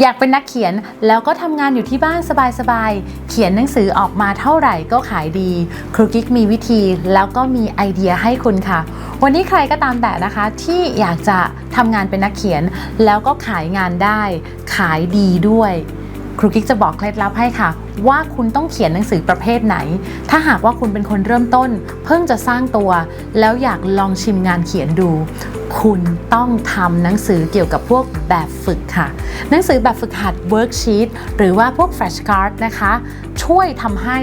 อยากเป็นนักเขียนแล้วก็ทำงานอยู่ที่บ้านสบายๆ เขียนหนังสือออกมาเท่าไหร่ก็ขายดี ครูกิ๊กมีวิธีแล้วก็มีไอเดียให้คุณค่ะ วันนี้ใครก็ตามแต่นะคะที่อยากจะทำงานเป็นนักเขียน แล้วก็ขายงานได้ ขายดีด้วยครูกิ๊กจะบอกเคล็ดลับให้ค่ะ ว่าคุณต้องเขียนหนังสือประเภทไหน ถ้าหากว่าคุณเป็นคนเริ่มต้น เพิ่งจะสร้างตัว แล้วอยากลองชิมงานเขียนดู คุณต้องทำหนังสือเกี่ยวกับพวกแบบฝึกค่ะ หนังสือแบบฝึกหัด worksheet หรือว่าพวก flashcard นะคะ ช่วยทำให้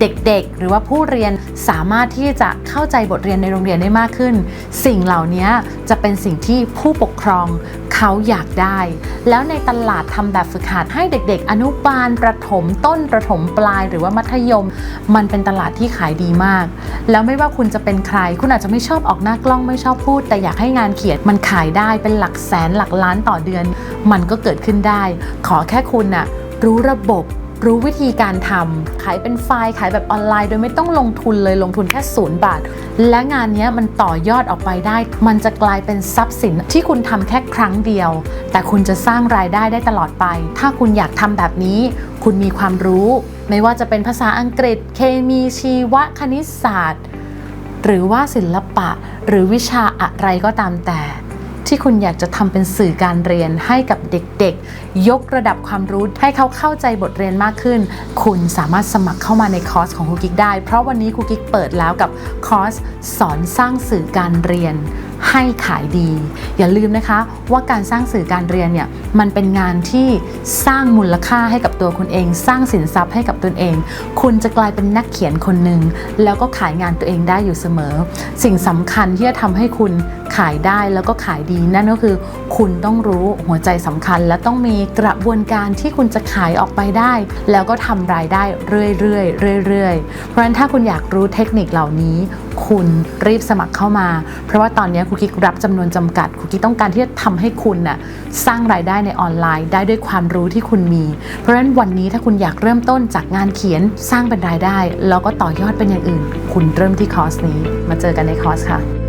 เด็กๆ หรือว่าผู้เรียนสามารถที่จะเข้าใจบทเรียนในโรงเรียนได้มากขึ้น สิ่งเหล่านี้จะเป็นสิ่งที่ผู้ปกครองเขาอยากได้ แล้วในตลาดทำแบบฝึกหัดให้เด็กๆ อนุบาลประถมต้นประถมปลาย หรือว่ามัธยม มันเป็นตลาดที่ขายดีมาก แล้วไม่ว่าคุณจะเป็นใคร คุณอาจจะไม่ชอบออกหน้ากล้องไม่ชอบพูด แต่อยากให้งานเขียนมันขายได้เป็นหลักแสนหลักล้านต่อเดือน มันก็เกิดขึ้นได้ ขอแค่คุณน่ะรู้ระบบ รู้วิธีการทำขายเป็นไฟล์ขายแบบออนไลน์ โดยไม่ต้องลงทุนเลยลงทุนแค่ศูนย์บาท และงานนี้มันต่อยอดออกไปได้ มันจะกลายเป็นทรัพย์สินที่คุณทำแค่ครั้งเดียว แต่คุณจะสร้างรายได้ได้ตลอดไป ถ้าคุณอยากทำแบบนี้ คุณมีความรู้ ไม่ว่าจะเป็นภาษาอังกฤษ เคมีชีวคณิตศาสตร์ หรือว่าศิลปะ หรือวิชาอะไรก็ตามแต่ ที่คุณอยากจะทำเป็นสื่อการเรียนให้กับเด็กๆ ยกระดับความรู้ให้เขาเข้าใจบทเรียนมากขึ้น คุณสามารถสมัครเข้ามาในคอร์สของครูกิ๊กได้ เพราะวันนี้ครูกิ๊กเปิดแล้วกับคอร์สสอนสร้างสื่อการเรียนให้ขายดี อย่าลืมนะคะว่าการสร้างสื่อการเรียนเนี่ยมันเป็นงานที่สร้างมูลค่าให้กับตัวคุณเอง สร้างสินทรัพย์ให้กับตนเอง คุณจะกลายเป็นนักเขียนคนหนึ่งแล้วก็ขายงานตัวเองได้อยู่เสมอ สิ่งสำคัญที่จะทำให้คุณ ขายได้แล้วก็ขายดีนั่นก็คือ คุณต้องรู้หัวใจสำคัญ และต้องมีกระบวนการที่คุณจะขายออกไปได้ แล้วก็ทำรายได้เรื่อยๆเรื่อยๆ เพราะฉะนั้นถ้าคุณอยากรู้เทคนิคเหล่านี้ คุณรีบสมัครเข้ามา เพราะว่าตอนนี้ครูกิ๊กรับจำนวนจำกัดครูกิ๊กต้องการที่จะทำให้คุณน่ะสร้างรายได้ในออนไลน์ ได้ด้วยความรู้ที่คุณมี เพราะฉะนั้นวันนี้ถ้าคุณอยากเริ่มต้นจากงานเขียนสร้างเป็นรายได้ แล้วก็ต่อยอดเป็นอย่างอื่น คุณเริ่มที่คอร์สนี้ มาเจอกันในคอร์สค่ะ